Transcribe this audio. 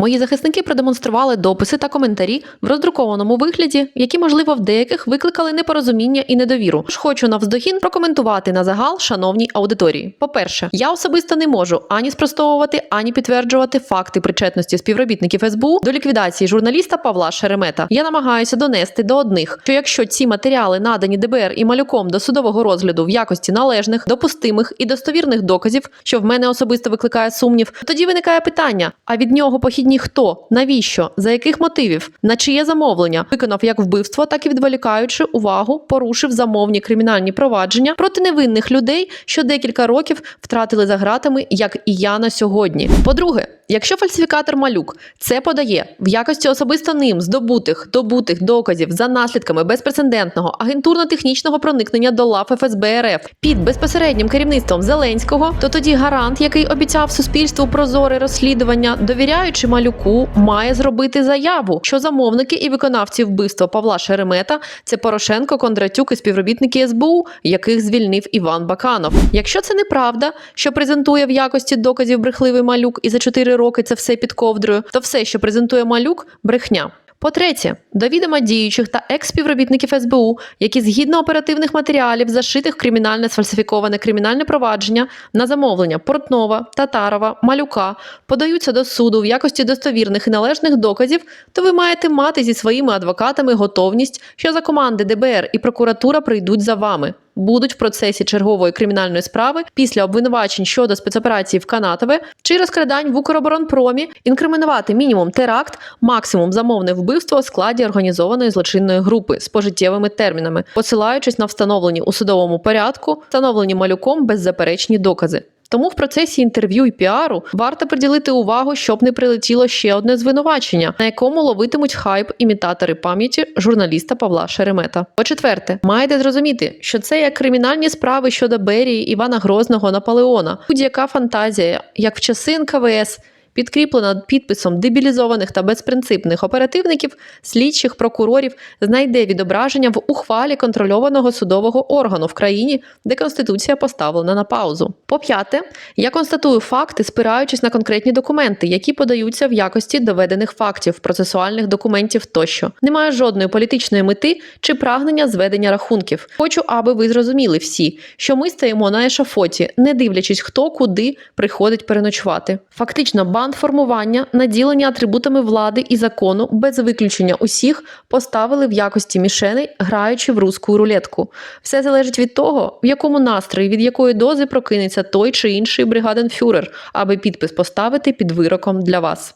Мої захисники продемонстрували дописи та коментарі в роздрукованому вигляді, які, можливо, в деяких викликали непорозуміння і недовіру. Ж хочу навздогін прокоментувати на загал шановній аудиторії. По-перше, я особисто не можу ані спростовувати, ані підтверджувати факти причетності співробітників СБУ до ліквідації журналіста Павла Шеремета. Я намагаюся донести до одних, що якщо ці матеріали надані ДБР і малюком до судового розгляду в якості належних, допустимих і достовірних доказів, що в мене особисто викликає сумнів, тоді виникає питання: а від нього похідні хто, навіщо, за яких мотивів, на чиє замовлення? Виконав як вбивство, так і відволікаючи увагу, порушив замовні кримінальні провадження проти невинних людей, що декілька років втратили за ґратами, як і я на сьогодні. По-друге, якщо фальсифікатор малюк це подає в якості особисто ним здобутих добутих доказів за наслідками безпрецедентного агентурно-технічного проникнення до лав ФСБ РФ під безпосереднім керівництвом Зеленського, то тоді гарант, який обіцяв суспільству прозоре розслідування, довіряючи малюку, має зробити заяву, що замовники і виконавці вбивства Павла Шеремета це Порошенко, Кондратюк і співробітники СБУ, яких звільнив Іван Баканов. Якщо це неправда, що презентує в якості доказів брехливий малюк, і за 4 роки це все під ковдрою, то все, що презентує малюк, брехня. По-третє, до відома діючих та екс-співробітників СБУ, які згідно оперативних матеріалів, зашитих кримінальне сфальсифіковане кримінальне провадження на замовлення Портнова, Татарова, Малюка, подаються до суду в якості достовірних і належних доказів, то ви маєте мати зі своїми адвокатами готовність, що за команди ДБР і прокуратура прийдуть за вами. Будуть в процесі чергової кримінальної справи після обвинувачень щодо спецоперації в Канатове чи розкрадань в Укроборонпромі інкримінувати мінімум теракт, максимум замовне вбивство у складі організованої злочинної групи з пожиттєвими термінами, посилаючись на встановлені у судовому порядку, встановлені малюком беззаперечні докази. Тому в процесі інтерв'ю і піару варто приділити увагу, щоб не прилетіло ще одне звинувачення, на якому ловитимуть хайп імітатори пам'яті журналіста Павла Шеремета. По-четверте, маєте зрозуміти, що це як кримінальні справи щодо Берії, Івана Грозного, Наполеона, будь-яка фантазія, як в часи НКВС. Підкріплена підписом дебілізованих та безпринципних оперативників, слідчих прокурорів, знайде відображення в ухвалі контрольованого судового органу в країні, де конституція поставлена на паузу. По-п'яте, я констатую факти, спираючись на конкретні документи, які подаються в якості доведених фактів, процесуальних документів тощо. Немає жодної політичної мети чи прагнення зведення рахунків. Хочу, аби ви зрозуміли всі, що ми стоїмо на ешафоті, не дивлячись, хто куди приходить переночувати. Фактично, банд формування, наділені атрибутами влади і закону без виключення усіх поставили в якості мішеней, граючи в русську рулетку. Все залежить від того, в якому настрої, від якої дози прокинеться той чи інший бригаденфюрер, аби підпис поставити під вироком для вас.